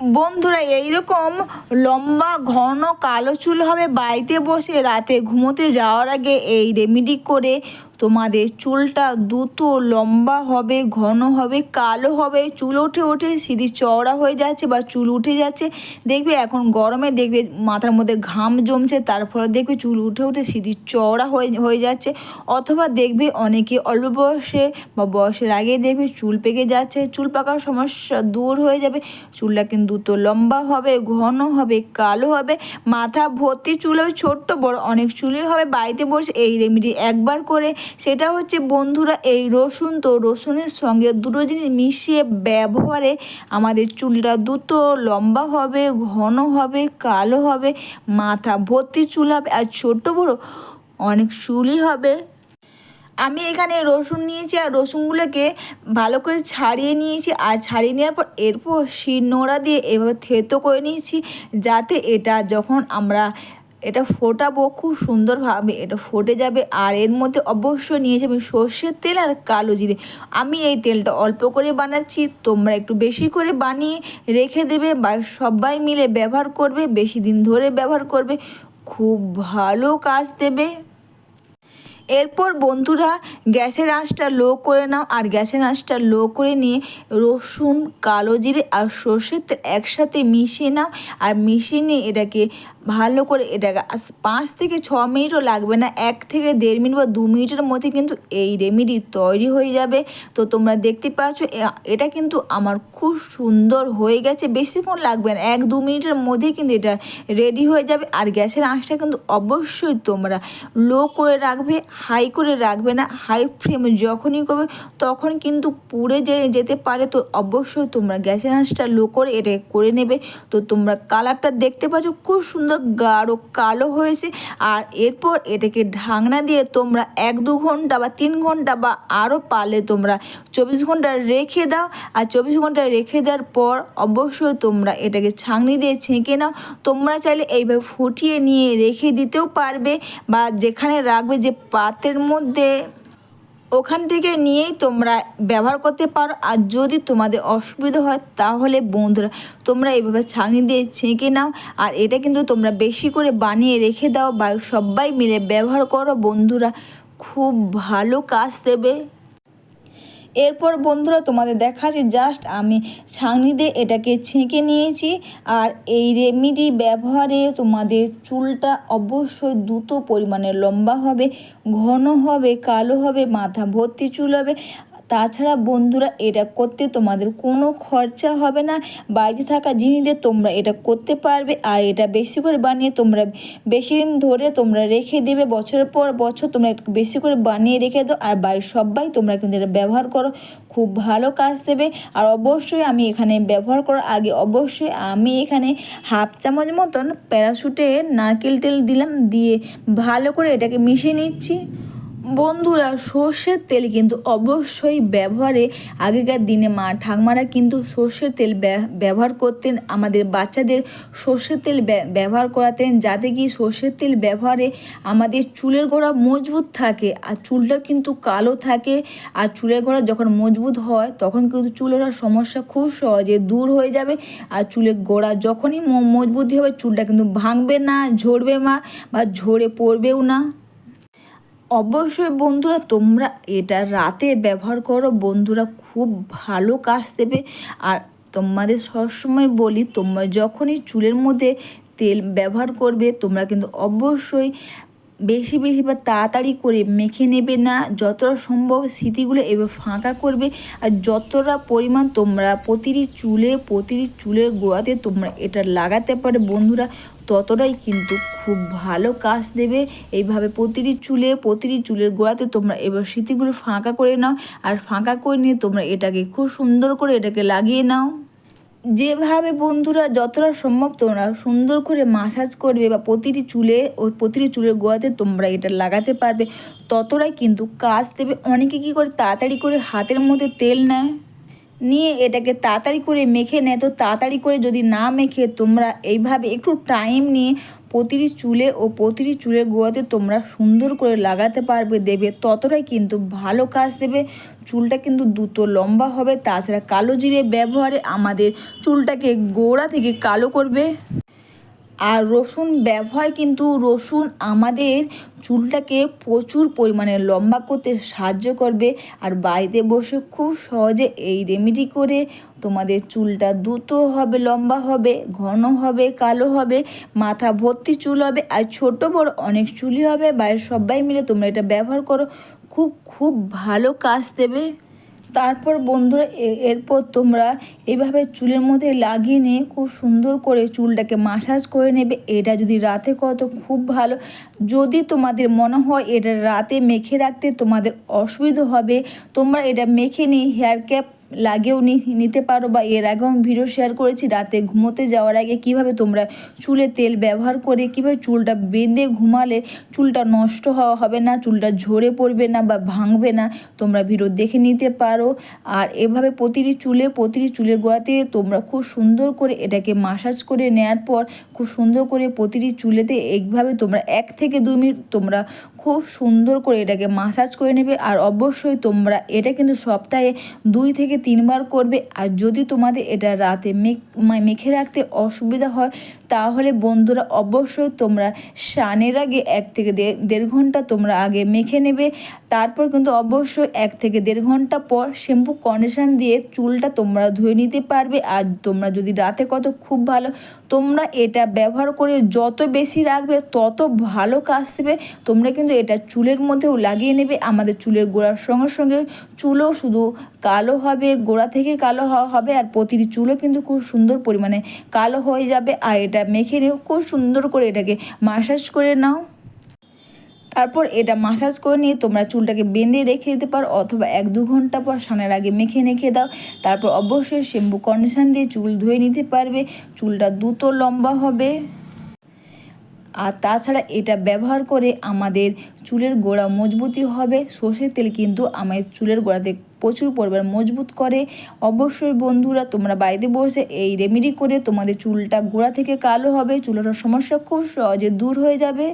বন্ধুরা, এইরকম লম্বা, ঘন, কালো চুল হবে বাড়িতে বসে, রাতে ঘুমোতে যাওয়ার আগে এই রেমেডি করে তোমাদের চুলটা দ্রুত লম্বা হবে, ঘন হবে, কালো হবে। চুল উঠে উঠে সিঁড়ি চওড়া হয়ে যাচ্ছে বা চুল উঠে যাচ্ছে। দেখবে এখন গরমে দেখবে মাথার মধ্যে ঘাম জমছে, তার ফলে দেখবে চুল উঠে উঠে সিঁড়ি চওড়া হয়ে হয়ে যাচ্ছে। অথবা দেখবে অনেকে অল্প বয়সে বা বয়সের আগে দেখবে চুল পেকে যাচ্ছে। চুল পাকার সমস্যা দূর হয়ে যাবে। চুলটা কিন্তু দ্রুত লম্বা হবে, ঘন হবে, কালো হবে। মাথা ভর্তি চুল হবে, ছোট্ট বড় অনেক চুলই হবে। বাড়িতে বসে এই রেমেডি একবার করে সেটা হচ্ছে বন্ধুরা এই রসুন তো রসুনের সঙ্গে দুটো জিনিস মিশিয়ে ব্যবহারে আমাদের চুলটা দ্রুত লম্বা হবে, ঘন হবে, কালো হবে, মাথা ভর্তি চুল হবে আর ছোট্ট বড় অনেক চুলই হবে। আমি এখানে রসুন নিয়েছি আর রসুনগুলোকে ভালো করে ছাড়িয়ে নিয়েছি আর ছাড়িয়ে নেওয়ার পর এরপর শির নোড়া দিয়ে এভাবে থেতো করে নিয়েছি যাতে এটা যখন আমরা এটা ফোটাবো, খুব সুন্দরভাবে এটা ফোটে যাবে আর এর মধ্যে অবশ্যই নিয়েছি আমি সর্ষের তেল আর কালো জিরে। আমি এই তেলটা অল্প করে বানাচ্ছি, তোমরা একটু বেশি করে বানিয়ে রেখে দেবে বা সবাই মিলে ব্যবহার করবে, বেশি দিন ধরে ব্যবহার করবে, খুব ভালো কাজ দেবে। এরপর বন্ধুরা গ্যাসের আঁচটা লো করে নাও আর গ্যাসের আঁচটা লো করে নিয়ে রসুন, কালো জিরে আর সর্ষের তেল একসাথে মিশিয়ে নাও আর মিশিয়ে নিয়ে এটাকে ভালো করে এটাকে পাঁচ থেকে ছ মিনিটও লাগবে না, এক থেকে দেড় মিনিট বা দু মিনিটের মধ্যে কিন্তু এই রেমেডি তৈরি হয়ে যাবে। তো তোমরা দেখতে পাচ্ছ এটা কিন্তু আমার খুব সুন্দর হয়ে গেছে বেশিক্ষণ লাগবে না, এক দু মিনিটের মধ্যেই কিন্তু এটা রেডি হয়ে যাবে। আর গ্যাসের আঁচটা কিন্তু অবশ্যই তোমরা লো করে রাখবে হাই করে রাখবে না হাই ফ্লেমে যখনই করবে তখন কিন্তু পুড়ে যে, যেতে পারে। তো অবশ্যই তোমরা গ্যাসের আঁচটা লো করে এটা করে নেবে। তো তোমরা কালারটা দেখতে পাচ্ছ, খুব সুন্দর গাঢ় কালো হয়েছে। আর এরপর এটাকে ঢাকনা দিয়ে তোমরা এক দু ঘণ্টা বা তিন ঘণ্টা বা আরও পারলে তোমরা চব্বিশ ঘণ্টা রেখে দাও। আর চব্বিশ ঘণ্টা রেখে দেওয়ার পর অবশ্যই তোমরা এটাকে ছাঁকনি দিয়ে ছেঁকে নাও। তোমরা চাইলে এইভাবে ফুটিয়ে নিয়ে রেখে দিতেও পারবে বা যেখানে রাখবে যে পাতের মধ্যে ওখান থেকে নিয়েই তোমরা ব্যবহার করতে পারো। আর যদি তোমাদের অসুবিধা হয়, তাহলে বন্ধুরা, তোমরা এইভাবে ছাঁকনি দিয়ে ছেঁকে নাও। আর এটা কিন্তু তোমরা বেশি করে বানিয়ে রেখে দাও বা সবাই মিলে ব্যবহার করো। বন্ধুরা, খুব ভালো কাজ দেবে। এরপর বন্ধুরা তোমাদের দেখাচ্ছি জাস্ট আমি ছাঁকনি দিয়ে এটাকে ছেঁকে নিয়েছি আর এই রেমিডি ব্যবহারে তোমাদের চুলটা অবশ্যই দ্রুত পরিমাণে লম্বা হবে, ঘন হবে, কালো হবে, মাথা ভর্তি চুল হবে তাছাড়া বন্ধুরা, এটা করতে তোমাদের কোনো খরচা হবে না। বাড়িতে থাকা জিনিস দিয়ে তোমরা এটা করতে পারবে আর এটা বেশি করে বানিয়ে তোমরা বেশি দিন ধরে তোমরা রেখে দেবে। বছরের পর বছর তোমরা বেশি করে বানিয়ে রেখে দাও আর বাড়ির সবাই তোমরা কিন্তু এটা ব্যবহার করো। খুব ভালো কাজ দেবে আর অবশ্যই আমি এখানে ব্যবহার করার আগে অবশ্যই আমি এখানে হাফ চামচ মতন প্যারাশুটে নারকেল তেল দিলাম। দিয়ে ভালো করে এটাকে মিশিয়ে নিচ্ছি। বন্ধুরা, সর্ষের তেল কিন্তু অবশ্যই ব্যবহারে আগেকার দিনে মা ঠাকমারা কিন্তু সর্ষের তেল ব্য- ব্যবহার করতেন। আমাদের বাচ্চাদের সর্ষের তেল ব্য- ব্যবহার করাতেন যাতে কি সর্ষের তেল ব্যবহারে আমাদের চুলের গোড়া মজবুত থাকে আর চুলটা কিন্তু কালো থাকে। আর চুলের গোড়া যখন মজবুত হয়, তখন কিন্তু চুলের সমস্যা খুব সহজে দূর হয়ে যাবে। আর চুলের গোড়া যখনই মজবুতি হবে, চুলটা কিন্তু ভাঙবে না, ঝরবে মা বা ঝরে পড়বেও না। অবশ্যই বন্ধুরা, তোমরা এটা রাতে ব্যবহার করো। বন্ধুরা খুব ভালো কাজ দেবে। আর তোমাদের সবসময় বলি, তোমরা যখনই চুলের মধ্যে তেল ব্যবহার করবে, তোমরা কিন্তু অবশ্যই বেশি বেশি বা তাড়াতাড়ি করে মেখে নেবে না। যতটা সম্ভব স্মৃতিগুলো এবার ফাঁকা করবে আর যতটা পরিমাণ তোমরা প্রতিটি চুলে, প্রতিটি চুলের গোড়াতে তোমরা এটা লাগাতে পারে বন্ধুরা, ততটাই কিন্তু খুব ভালো কাজ দেবে। এইভাবে প্রতিটি চুলে, প্রতিটি চুলের গোড়াতে তোমরা এবার স্মৃতিগুলো ফাঁকা করে নাও আর ফাঁকা করে নিয়ে তোমরা এটাকে খুব সুন্দর করে এটাকে লাগিয়ে নাও। যেভাবে বন্ধুরা যতটা সম্ভব তোমরা সুন্দর করে মাসাজ করবে বা প্রতিটি চুলে ও প্রতিটি চুলের গোয়াতে তোমরা এটা লাগাতে পারবে, ততটাই কিন্তু কাজ দেবে। অনেকে কী করে তাড়াতাড়ি করে হাতের মধ্যে তেল নেয়, নিয়ে এটাকে তাড়াতাড়ি করে মেখে নেয়। তো তাড়াতাড়ি করে যদি না মেখে তোমরা এইভাবে একটু টাইম নিয়ে প্রতিটি চুলে ও প্রতিটি চুলের গোয়াতে তোমরা সুন্দর করে লাগাতে পারবে দেবে ততটাই কিন্তু ভালো কাজ দেবে। চুলটা কিন্তু দ্রুত লম্বা হবে, তাছাড়া কালো জিরে ব্যবহারে আমাদের চুলটাকে গোড়া থেকে কালো করবে। আর রসুন ব্যবহার কিন্তু রসুন আমাদের চুলটাকে প্রচুর পরিমাণে লম্বা করতে সাহায্য করবে। আর বাড়িতে বসে খুব সহজে এই রেমেডি করে তোমাদের চুলটা দ্রুত হবে, লম্বা হবে, ঘন হবে, কালো হবে, মাথা ভর্তি চুল হবে আর ছোট বড় অনেক চুলই হবে। বাড়ির সবাই মিলে তোমরা এটা ব্যবহার করো। খুব খুব ভালো কাজ দেবে। তারপর বন্ধুরা এরপর তোমরা এভাবে চুলের মধ্যে লাগিয়ে নিয়ে খুব সুন্দর করে চুলটাকে মাসাজ করে নেবে। এটা যদি রাতে করো তো খুব ভালো। যদি তোমাদের মনে হয় এটা রাতে মেখে রাখতে তোমাদের অসুবিধা হবে, তোমরা এটা মেখে নিয়ে হেয়ার ক্যাপ লাগেও নিতে পারো বা এর আগেও আমি ভিডিও শেয়ার করেছি, রাতে ঘুমোতে যাওয়ার আগে কীভাবে তোমরা চুলে তেল ব্যবহার করে, কীভাবে চুলটা বেঁধে ঘুমালে চুলটা নষ্ট হওয়া হবে না, চুলটা ঝরে পড়বে না বা ভাঙবে না, তোমরা ভিডিও দেখে নিতে পারো। আর এভাবে প্রতিটি চুলে, প্রতিটি চুলের গোড়াতে তোমরা খুব সুন্দর করে এটাকে মাসাজ করে নেওয়ার পর, খুব সুন্দর করে প্রতিটি চুলেতে এইভাবে তোমরা এক থেকে দুই মিনিট তোমরা খুব সুন্দর করে এটাকে মাসাজ করে নেবে। আর অবশ্যই তোমরা এটা কিন্তু সপ্তাহে দুই থেকে তিনবার করবে। আর যদি তোমাদের এটা রাতে মেখ রাখতে অসুবিধা হয়, তাহলে বন্ধুরা অবশ্যই তোমরা স্নানের আগে এক থেকে দেড় ঘণ্টা তোমরা আগে মেখে নেবে। তারপর কিন্তু অবশ্যই এক থেকে দেড় ঘণ্টা পর শ্যাম্পু কন্ডিশন দিয়ে চুলটা তোমরা ধুয়ে নিতে পারবে। আর তোমরা যদি রাতে কত খুব ভালো, তোমরা এটা ব্যবহার করে যত বেশি রাখবে, তত ভালো কাজ দেবে। তোমরা কিন্তু এটা চুলের মধ্যেও লাগিয়ে নেবে। আমাদের চুলের গোড়ার সঙ্গে সঙ্গে চুলও শুধু কালো হবে, গোড়া থেকে কালো হবে। আর প্রতিটি চুলও কিন্তু খুব সুন্দর পরিমাণে কালো হয়ে যাবে। আর এটা মেখে নিও খুব সুন্দর করে এটাকে মাসাজ করে নাও। তারপর এটা মাসাজ করে নিয়ে তোমরা চুলটাকে বেঁধে রেখে দিতে পারো অথবা এক দু ঘণ্টা পর স্নানের আগে মেখে রেখে দাও। তারপর অবশ্যই শ্যাম্পু কন্ডিশন দিয়ে চুল ধুয়ে নিতে পারবে। চুলটা দ্রুত লম্বা হবে। আর তাছাড়া এটা ব্যবহার করে আমাদের চুলের গোড়া মজবুতি হবে। সর্ষের তেল কিন্তু আমাদের চুলের গোড়াতে প্রচুর পরিমাণ মজবুত করে। অবশ্যই বন্ধুরা, তোমরা বাড়িতে বসে এই রেমেডি করে তোমাদের চুলটা গোড়া থেকে কালো হবে। চুলের সমস্যা খুব সহজে দূর হয়ে যাবে।